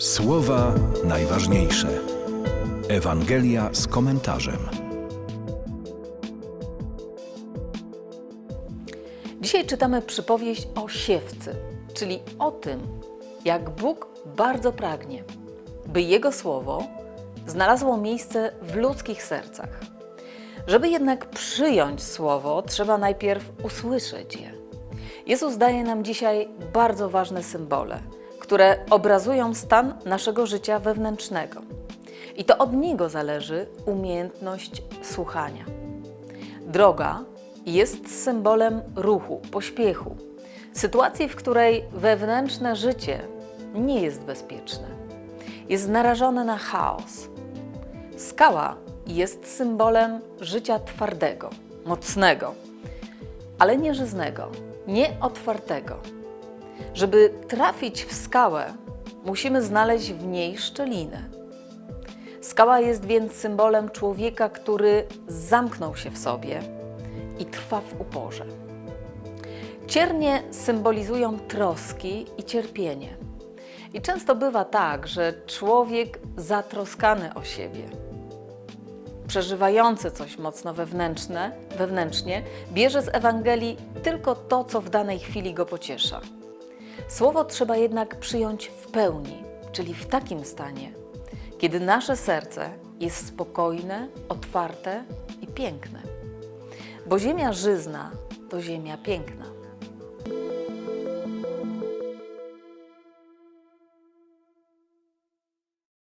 Słowa najważniejsze. Ewangelia z komentarzem. Dzisiaj czytamy przypowieść o siewcy, czyli o tym, jak Bóg bardzo pragnie, by Jego słowo znalazło miejsce w ludzkich sercach. Żeby jednak przyjąć słowo, trzeba najpierw usłyszeć je. Jezus daje nam dzisiaj bardzo ważne symbole, które obrazują stan naszego życia wewnętrznego. I to od Niego zależy umiejętność słuchania. Droga jest symbolem ruchu, pośpiechu, sytuacji, w której wewnętrzne życie nie jest bezpieczne. Jest narażone na chaos. Skała jest symbolem życia twardego, mocnego, ale nie żyznego, nie otwartego. Żeby trafić w skałę, musimy znaleźć w niej szczelinę. Skała jest więc symbolem człowieka, który zamknął się w sobie i trwa w uporze. Ciernie symbolizują troski i cierpienie. I często bywa tak, że człowiek zatroskany o siebie, przeżywający coś mocno wewnętrzne, wewnętrznie, bierze z Ewangelii tylko to, co w danej chwili go pociesza. Słowo trzeba jednak przyjąć w pełni, czyli w takim stanie, kiedy nasze serce jest spokojne, otwarte i piękne. Bo ziemia żyzna to ziemia piękna.